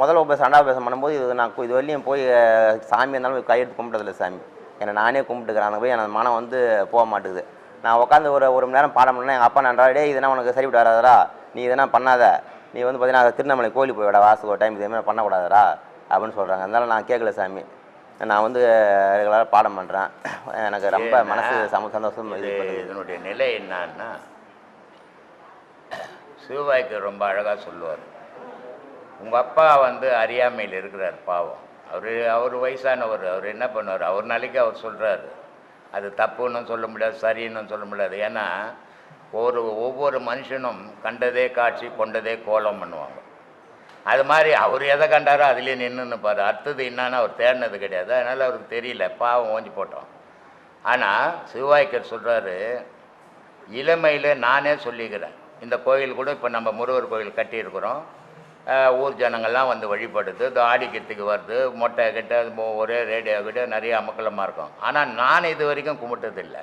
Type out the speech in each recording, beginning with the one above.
முதல்ல உபதேசம் ரெண்டாவது உபதேசம் பண்ணும்போது இது நான் இது வரையும் போய் சாமி இருந்தாலும் கையெடுத்து கும்பிட்டதில்ல சாமி. என்னை நானே கும்பிட்டுக்கிறேன். போய் எனக்கு மனம் வந்து போக மாட்டேங்குது நான் உட்காந்து ஒரு ஒரு மணி நேரம் பாடம் பண்ணேன். எங்கள் அப்பா நன்றா இதெல்லாம் உனக்கு சரிவிட்டு வராதடா. நீ இதெல்லாம் பண்ணாத. நீ வந்து பார்த்தீங்கன்னா திருவண்ணாமலை கோயிலுக்கு போய் விட வாசல் ஒரு டைம் இதே மாதிரி பண்ணக்கூடாதடா. அப்படின்னு சொல்கிறாங்க அதனால நான் கேட்கல சாமி. நான் வந்து ரெகுலராக பாடம் பண்ணுறேன் எனக்கு ரொம்ப மனசு சம சந்தோஷம் இது இதனுடைய நிலை என்னன்னா சிவபாய்க்கு ரொம்ப அழகாக சொல்லுவார். உங்கள் அப்பா வந்து அறியாமையில் இருக்கிறார் பாவம். அவர் அவர் வயசானவர் அவர் என்ன பண்ணுவார்? அவர் நாளைக்கு அவர் சொல்கிறாரு அது தப்புன்னு சொல்ல முடியாது சரின்னு சொல்ல முடியாது. ஏன்னா ஒரு ஒவ்வொரு மனுஷனும் கண்டதே காட்சி கொண்டதே கோலம் பண்ணுவாங்க. அது மாதிரி அவர் எதை கண்டாரோ அதுலேயே நின்றுன்னு பாரு அடுத்தது என்னன்னு அவர் தேடினது கிடையாது. அதனால் அவருக்கு தெரியல. பாவம் ஓஞ்சி போட்டோம். ஆனால் சிவாய்க்கர் சொல்கிறாரு இளமையில் நானே சொல்லிக்கிறேன். இந்த கோயில் கூட இப்போ நம்ம முருகர் கோயில் கட்டியிருக்கிறோம். ஊர் ஜனங்கள்லாம் வந்து வழிபடுது. தாடிக்கிறதுக்கு வருது. மொட்டை கிட்ட ஒரே ரேடியோ கிட்ட நிறைய அமக்கலமாக இருக்கும். ஆனால் நான் இது வரைக்கும் கும்பிட்டதில்லை.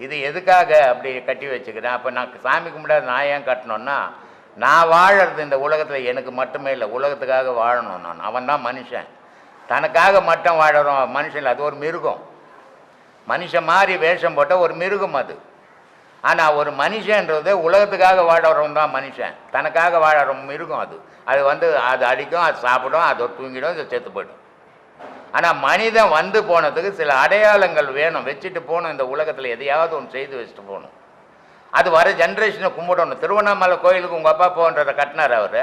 இது எதுக்காக அப்படி கட்டி வச்சுக்கிறேன்? அப்போ நான் சாமி கும்பிடாத நான் ஏன் கட்டணும்னா நான் வாழறது இந்த உலகத்தில் எனக்கு மட்டுமே இல்லை. உலகத்துக்காக வாழணும் நான். அவன் தான் மனுஷன். தனக்காக மட்டும் வாழறோம். மனுஷன் இல்லை. அது ஒரு மிருகம். மனுஷன் மாதிரி வேஷம் போட்டால் ஒரு மிருகம் அது. ஆனால் ஒரு மனுஷன்றது உலகத்துக்காக வாழறவன் தான் மனுஷன். தனக்காக வாழற மிருகம் அது. அது வந்து அது அடிக்கும் அது சாப்பிடும் அது தூங்கிடும் அது செத்து போயிடும். ஆனால் மனிதன் வந்து போனதுக்கு சில அடையாளங்கள் வேணும். வச்சுட்டு போகணும் இந்த உலகத்தில் எதையாவது ஒன்று செய்து வச்சுட்டு போகணும். அது வர ஜென்ரேஷனை கும்பிடணும். திருவண்ணாமலை கோயிலுக்கு உங்கள் அப்பா போன்றதை கட்டினார் அவர்.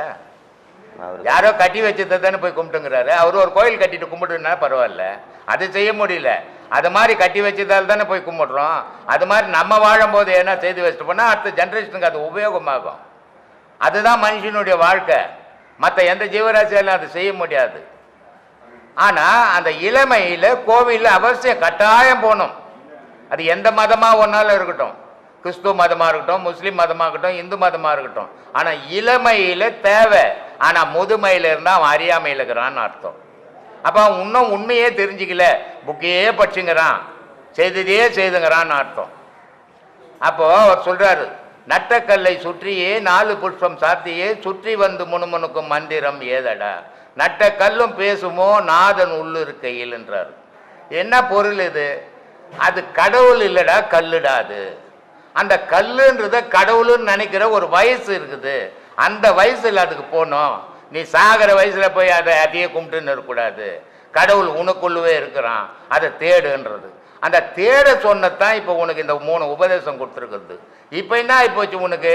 யாரோ கட்டி வச்சதை தானே போய் கும்பிட்டுங்கிறாரு. அவர் ஒரு கோயில் கட்டிட்டு கும்பிட்டுனா பரவாயில்ல. அது செய்ய முடியல. அது மாதிரி கட்டி வச்சதால் தானே போய் கும்பிட்றோம். அது மாதிரி நம்ம வாழும்போது என்ன செய்து வச்சுட்டு போனால் அடுத்த ஜென்ரேஷனுக்கு அது உபயோகமாகும். அதுதான் மனுஷனுடைய வாழ்க்கை. மற்ற எந்த ஜீவராசியாலும் அது செய்ய முடியாது. ஆனால் அந்த இளமையில் கோவிலில் அவசியம் கட்டாயம் போகணும். அது எந்த மதமாக ஒன்றாலும் இருக்கட்டும். கிறிஸ்துவ மதமாக இருக்கட்டும் முஸ்லீம் மதமாக இருக்கட்டும் இந்து மதமாக இருக்கட்டும். ஆனால் இளமையில் தேவை. ஆனால் முதுமையில் இருந்தால் அவன் அறியாமையில் இருக்கிறான்னு அர்த்தம். அப்போ அவன் இன்னும் உண்மையே தெரிஞ்சிக்கல. புக்கையே படிச்சுங்கிறான். செய்ததையே செய்துங்கிறான்னு அர்த்தம். அப்போ அவர் சொல்றாரு நட்டக்கல்லை சுற்றியே நாலு புஷ்பம் சாத்தியே சுற்றி வந்து முணுமுணுக்கும் மந்திரம் ஏதடா? நட்ட கல்லும் பேசுமோ நாதன் உள்ளிருக்கையில் என்றார் என்ன பொருள் இது? அது கடவுள் இல்லடா கல்லுடா அது. அந்த கல்லுன்றத கடவுள்னு நினைக்கிற ஒரு வயசு இருக்குது. அந்த வயசுல அதுக்கு போகணும் நீ சாகிற வயசுல போய் அதை அதையே கும்பிட்டுன்னு இருக்கக்கூடாது. கடவுள் உனக்குள்ளவே இருக்கிறான். அதை தேடுன்றது. அந்த தேட சொன்னதான் இப்போ உனக்கு இந்த மூணு உபதேசம் கொடுத்துருக்குறது. இப்போ என்ன ஆகிப்போச்சு உனக்கு?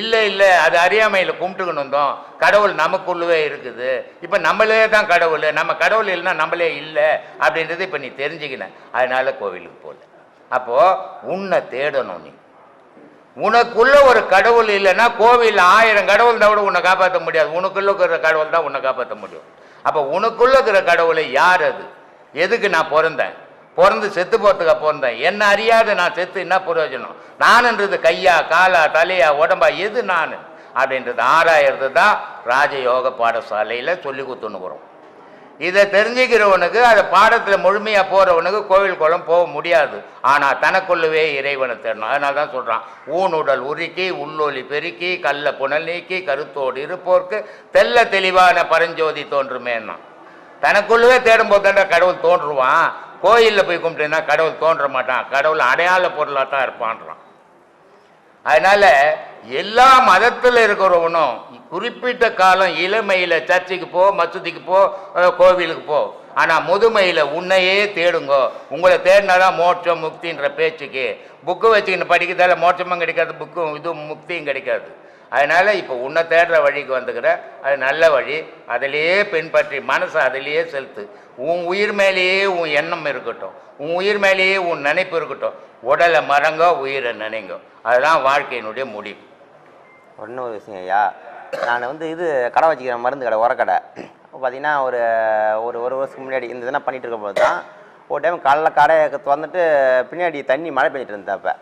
இல்லை இல்லை அது அறியாமையில் கும்பிட்டுக்கணும் தான் கடவுள் நமக்குள்ளவே இருக்குது. இப்போ நம்மளே தான் கடவுள். நம்ம கடவுள் இல்லைன்னா நம்மளே இல்லை அப்படின்றது இப்போ நீ தெரிஞ்சுக்கின. அதனால கோவிலுக்கு போகல அப்போது உன்னை தேடணும் நீ. உனக்குள்ள ஒரு கடவுள் இல்லைன்னா கோவில் ஆயிரம் கடவுள் தான் கூட உன்னை காப்பாற்ற முடியாது. உனக்குள்ள இருக்கிற கடவுள் தான் உன்னை காப்பாற்ற முடியும். அப்போ உனக்குள்ள இருக்கிற கடவுளை யார் அது? எதுக்கு நான் பிறந்தேன் பிறந்து செத்து போகிறதுக்கா பிறந்தேன் என்ன அறியாது நான் செத்து என்ன பிரயோஜனம்? நானுன்றது கையா காலா தலையா உடம்பா? எது நான்? அப்படின்றது ஆராயறது தான் ராஜயோக பாடசாலையில் சொல்லி கொடுத்துன்னு போகிறோம் இதை தெரிஞ்சுக்கிறவனுக்கு அதை பாடத்தில் முழுமையாக போகிறவனுக்கு கோவில் குளம் போக முடியாது. ஆனால் தனக்குள்ளவே இறைவனை தேடணும். அதனால தான் சொல்கிறான் ஊனுடல் உருக்கி உள்ளொலி பெருக்கி கல்ல புனல் நீக்கி கருத்தோடு இருப்போர்க்கு தெல்ல தெளிவான பரஞ்சோதி தோன்றுமேன்னா. தனக்குள்ளவே தேடும்போது தான் கடவுள் தோன்றுவான். கோயிலில் போய் கும்பிட்டேன்னா கடவுள் தோன்ற மாட்டான். கடவுள் அடையாள பொருளாக தான் இருப்பான்றான். அதனால எல்லா மதத்தில் இருக்கிறவனும் குறிப்பிட்ட காலம் இளமையில் சர்ச்சுக்கு போ மசூதிக்கு போ கோவிலுக்கு போ. ஆனால் முதுமையில் உன்னையே தேடுங்கோ. உங்களை தேடினாதான் மோட்சம் முக்தின்ற பேச்சுக்கு. புக்கு வச்சுக்கின்னு படிக்கிறதால மோட்சமும் கிடைக்காது புக்கும் இதுவும் முக்தியும் கிடைக்காது. அதனால் இப்போ உன்னை தேடுற வழிக்கு வந்துக்கிற அது நல்ல வழி. அதிலேயே பின்பற்றி மனசை அதிலேயே செலுத்து. உன் உயிர் மேலேயே உன் எண்ணம் இருக்கட்டும். உன் உயிர் மேலேயே உன் நினைப்பு இருக்கட்டும். உடலை மறங்கோ உயிரை நினைங்கோ. அதுதான் வாழ்க்கையினுடைய முடிவு. ஒன்றும் ஒரு விஷயம் ஐயா. நான் வந்து இது கடை வச்சுக்கிறேன் மருந்து கடை உரக்கடை. பார்த்தீங்கன்னா ஒரு ஒரு ஒரு வருஷத்துக்கு முன்னாடி இந்த இதெல்லாம் பண்ணிகிட்டு இருக்கும் போது தான் ஒரு டைம் காலைல கடையை திறந்துட்டு பின்னாடி தண்ணி மழை பெஞ்சிட்டு இருந்தப்ப.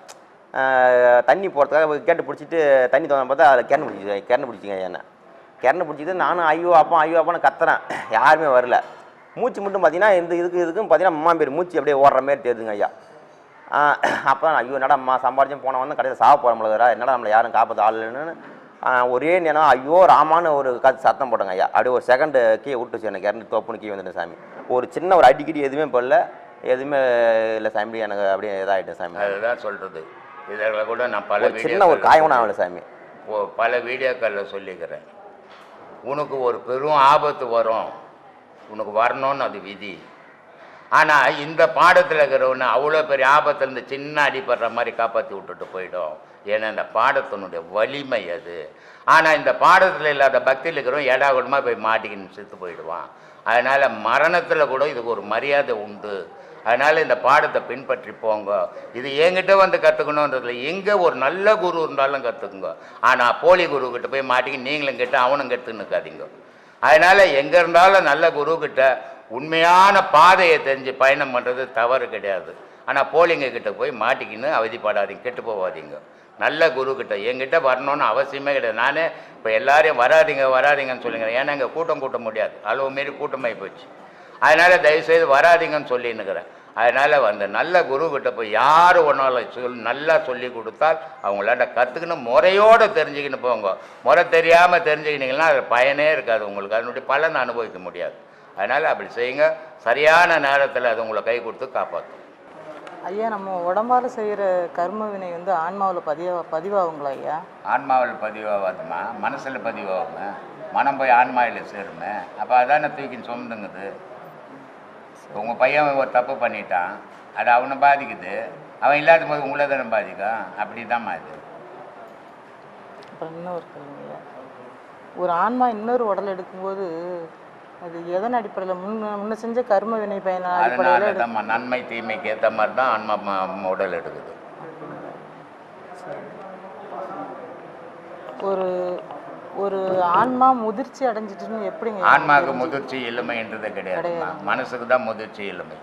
தண்ணி போகிறதுக்காக கேட்டு பிடிச்சிட்டு தண்ணி திறந்து பார்த்தா அதில் கிணறு பிடிச்சி கிணறு பிடிச்சிங்க என்ன. கிணறு பிடிச்சிட்டு நானும் ஐயோ அப்பா ஐயோ அப்பான்னு கத்துறேன். யாருமே வரல. மூச்சு மட்டும் பார்த்தீங்கன்னா இந்த இதுக்கு இதுக்கும் பார்த்தீங்கன்னா அம்மா பேர் மூச்சு அப்படியே ஓடுற மாதிரி தெரியுதுங்க ஐயா. அப்போ ஐயோ என்னடா அம்மா சம்பாரிச்சும் போன வந்து கடையில் சாக போகிற முடியாதா என்னடா நம்மளை யாரும் காப்பாற்ற ஆள் இல்லைன்னு. ஆஹ் ஒரே நேரம் ஐயோ ராமான்னு ஒரு காத்து சத்தம் போட்டங்க ஐயா. அப்படியே ஒரு செகண்டு கீழே விட்டுச்சு எனக்கு இறந்து தோப்புன்னு கீழே வந்துட்டேன் சாமி. ஒரு சின்ன ஒரு அடிக்கடி எதுவுமே போடல. எதுவுமே இல்லை சாமி எனக்கு அப்படியே இதாகிட்டேன் சாமி. அதுதான் சொல்றது. இதில் கூட நான் பல சின்ன ஒரு காயம் ஆகல சாமி. பல வீடியோக்களில் சொல்லிக்கிறேன். உனக்கு ஒரு பெரும் ஆபத்து வரும். உனக்கு வரணும்னு அது விதி. ஆனால் இந்த பாடத்தில் இருக்கிறவனு அவ்வளோ பெரிய ஆபத்துலேருந்து சின்ன அடிபடுற மாதிரி காப்பாற்றி விட்டுட்டு போயிடும். ஏன்னா இந்த பாடத்தினுடைய வலிமை அது. ஆனால் இந்த பாடத்தில் இல்லாத பக்தியில் இருக்கிறவன் ஏடாகுடமாக போய் மாட்டிக்கின்னு செத்து போயிடுவான். அதனால் மரணத்தில் கூட இதுக்கு ஒரு மரியாதை உண்டு. அதனால் இந்த பாடத்தை பின்பற்றி போங்க. இது என்கிட்ட வந்து கற்றுக்கணுன்றதுல எங்கே ஒரு நல்ல குரு இருந்தாலும் கற்றுக்குங்க ஆனால் போலி குரு போய் மாட்டிக்கி நீங்களும் கிட்ட அவனும் கெட்டுன்னு இருக்காதீங்க. அதனால் எங்கே இருந்தாலும் நல்ல குரு உண்மையான பாதையை தெரிஞ்சு பயணம் பண்ணுறது தவறு கிடையாது. ஆனால் போலிங்க கிட்ட போய் மாட்டிக்கின்னு அவதிப்படாதீங்க கெட்டு போகாதீங்க நல்ல குரு கிட்ட என்கிட்ட வரணும்னு அவசியமே கிடையாது. நானே இப்போ எல்லாரையும் வராதீங்க வராதீங்கன்னு சொல்லுங்க ஏன்னா இங்கே கூட்டம் கூட்ட முடியாது. அளவு மீறி கூட்டமாகி போச்சு. அதனால் தயவுசெய்து வராதீங்கன்னு சொல்லின்னுக்கிறேன். அதனால் அந்த நல்ல குரு போய் யார் ஒன்றால் சொல் நல்லா சொல்லி கொடுத்தால் அவங்களாட்ட கற்றுக்கணும் முறையோடு தெரிஞ்சுக்கின்னு போங்க. முறை தெரியாமல் தெரிஞ்சுக்கினீங்கன்னா அது பயனே இருக்காது. உங்களுக்கு அதனுடைய பலன் அனுபவிக்க முடியாது. அதனால் அப்படி செய்யுங்க. சரியான நேரத்தில் அது உங்களை கை கொடுத்து காப்பாற்றும் ஐயா நம்ம உடம்பால செய்கிற கர்ம வினை வந்து ஆன்மாவில் பதிவா பதிவாகுங்களா ஐயா? ஆன்மாவில் பதிவாகாதுமா? மனசில் பதிவாகுங்க மனம் போய் ஆன்மாவில் சேருமே? அப்போ அதானே தூக்கின்னு சுமந்துங்குது? உங்கள் பையன் ஒரு தப்பு பண்ணிட்டான். அது அவனை பாதிக்குது. அவன் இல்லாத போது உங்களை தானே பாதிக்கும்? அப்படி தான்மா இது. அப்புறம் இன்னொரு கேள்வி ஐயா. ஒரு ஆன்மா இன்னொரு உடல் எடுக்கும்போது அது எதன் அடிப்படையில்? முன்ன முன்ன செஞ்ச கர்ம வினை பயன அதனால தான்மா நன்மை தீமைக்கு ஏற்ற மாதிரி தான் ஆன்மா ம- உடல் எடுக்குது. ஒரு ஒரு ஆன்மா முதிர்ச்சி அடைஞ்சிட்டுன்னு எப்படிங்க? ஆன்மாவுக்கு முதிர்ச்சி இளமைன்றது கிடையாது. மனசுக்கு தான் முதிர்ச்சி இளமை.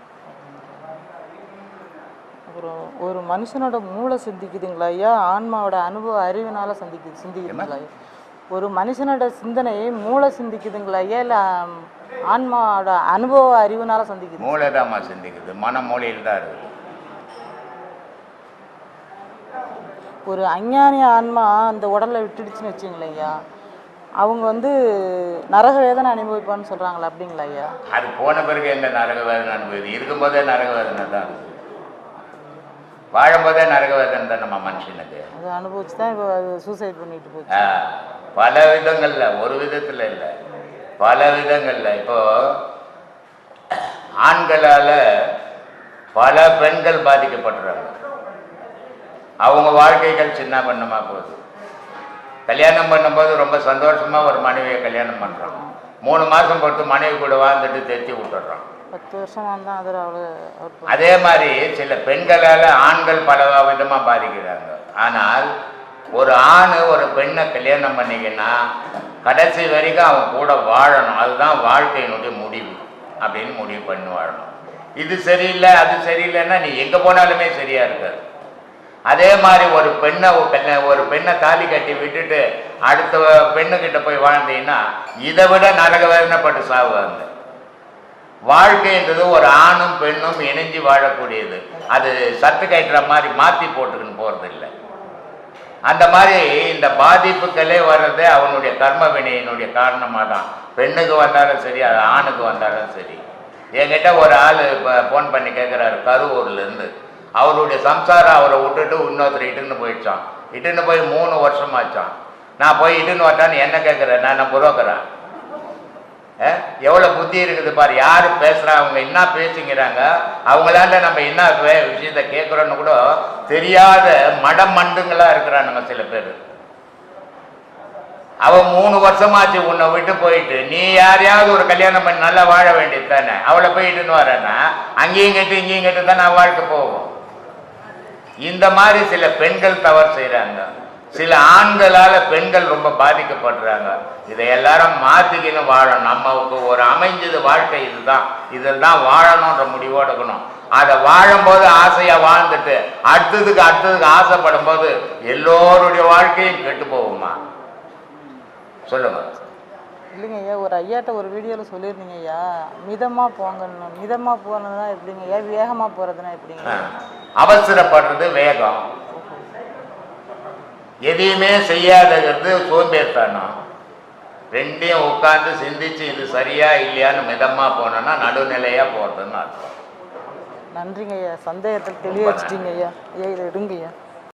அப்புறம் ஒரு மனுஷனோட மூளை சிந்திக்குதுங்களா? ஐயா ஆன்மாவோட அனுபவ அறிவினால சந்திக்குது சிந்திக்குதுங்களா? ஐயா ஒரு மனுஷனோட சிந்தனை மூளை சிந்திக்குதுங்களா? இல்லை ஆன்மாவோட அனுபவ அறிவுனால சந்திக்குது? மூளை தான்மா சிந்திக்குது. மன மூலையில் தான் இருக்குது. ஒரு அஞ்ஞானி ஆன்மா அந்த உடலை விட்டுடுச்சுன்னு வச்சுங்களேன் ஐயா. அவங்க வந்து நரக வேதனை அனுபவிப்பான்னு சொல்கிறாங்களா அப்படிங்களா ஐயா? அது போன பிறகு எங்க நரக வேதனை அனுபவிது இருக்கும்போதே நரக வேதனை தான் இருக்குது. வாழும்போதே நரக வேதனை தான் நம்ம மனுஷனுக்கு. அது அனுபவிச்சு தான் இப்போ அது சூசைட் பண்ணிட்டு போச்சு. பல விதங்கள்ல ஒரு விதத்துல இல்லை. பல விதங்கள்ல. இப்போ ஆண்களால பல பெண்கள் பாதிக்கப்படுறாங்க அவங்க வாழ்க்கைகள் சின்ன பண்ணமா போகுது. கல்யாணம் பண்ணும்போது ரொம்ப சந்தோஷமா ஒரு மனைவியை கல்யாணம் பண்றோம் மூணு மாசம் பொறுத்து மனைவி கூட வாழ்ந்துட்டு விட்டுடுறோம் அவ்வளோ அவர் அதே மாதிரி சில பெண்களால் ஆண்கள் பல விதமாக பாதிக்கிறாங்க. ஆனால் ஒரு ஆண் ஒரு பெண்ணை கல்யாணம் பண்ணிக்கின்னா கடைசி வரைக்கும் அவன் கூட வாழணும். அதுதான் வாழ்க்கையினுடைய முடிவு அப்படின்னு முடிவு பண்ணி வாழணும் இது சரியில்லை அது சரியில்லைன்னா நீ எங்கே போனாலுமே சரியாக இருக்காது. அதே மாதிரி ஒரு பெண்ணை ஒரு ஒரு பெண்ணை தாலி கட்டி விட்டுட்டு அடுத்த பெண்ணுக்கிட்ட போய் வாழ்ந்தீங்கன்னா இதை விட நரக வேதனைப்பட்டு சாவுவாங்க. வாழ்க்கைன்றது ஒரு ஆணும் பெண்ணும் இணைஞ்சு வாழக்கூடியது. அது சத்து கட்டுற மாதிரி மாற்றி போட்டுக்கின்னு போகிறது இல்லை அந்த மாதிரி இந்த பாதிப்புகளே வர்றது அவனுடைய கர்ம வினையினுடைய காரணமாக தான் பெண்ணுக்கு வந்தாலும் சரி அது ஆணுக்கு வந்தாலும் சரி. என்கிட்ட ஒரு ஆள் இப்போ ஃபோன் பண்ணி கேட்குறாரு கரூர்லேருந்து. அவருடைய சம்சாரம் அவரை விட்டுட்டு இன்னொருத்தர் இட்டுன்னு போயிடுச்சான் இட்டுன்னு போய் மூணு வருஷமாச்சான் நான் போய் இட்டுன்னு வரட்டான்னு என்ன கேட்குறேன் நான் புரோக்கரேன் எவ்வளோ புத்தி இருக்குது பாரு யார் பேசுகிறா அவங்க என்ன பேசுங்கிறாங்க அவங்களால நம்ம என்ன விஷயத்த கேட்குறோன்னு கூட தெரியாத மடமண்டுங்களா இருக்கிறானுங்க சில பேர். அவன் மூணு வருஷமாச்சு உன்னை விட்டு போயிட்டு நீ யாரையாவது ஒரு கல்யாணம் பண்ணி நல்லா வாழ வேண்டியது தானே? அவளை போயிட்டுன்னு வரேன்னா அங்கேயும் கட்டு இங்கேயும் கட்டு தான் நான் வாழ்க்கை போவோம் இந்த மாதிரி சில பெண்கள் தவறு செய்கிறாங்க சில ஆண்களால் பெண்கள் ரொம்ப பாதிக்கப்படுறாங்க. இதை எல்லாரும் மாற்றிக்கின்னு வாழணும். நம்மளுக்கு ஒரு அமைஞ்சது வாழ்க்கை இதுதான். இதில் தான் வாழணுன்ற முடிவோடு இருக்கணும். அதை வாழும்போது ஆசையாக வாழ்ந்துட்டு அடுத்ததுக்கு அடுத்ததுக்கு ஆசைப்படும் போது எல்லோருடைய வாழ்க்கையும் கெட்டு போகுமா சொல்லுங்க. இல்லைங்க ஐயா ஒரு ஐயாட்ட ஒரு வீடியோவில் சொல்லியிருந்தீங்க ஐயா. மிதமாக போங்கன்னு. மிதமாக போனதுனா எப்படிங்க? ஐயா வேகமாக போகிறதுனா எப்படிங்க. அவசரப்படுறது வேகம். எதையுமே செய்யாதது சோம்பேறித்தனம். ரெண்டையும் உட்கார்ந்து சிந்திச்சு இது சரியா இல்லையான்னு மிதமா போனோம்னா நடுநிலையா போறதுன்னு அர்த்தம். நன்றிங்க ஐயா சந்தேகத்தில் தெளிய வச்சிட்டீங்க ஐயா ஐயா இதை எடுங்க ஐயா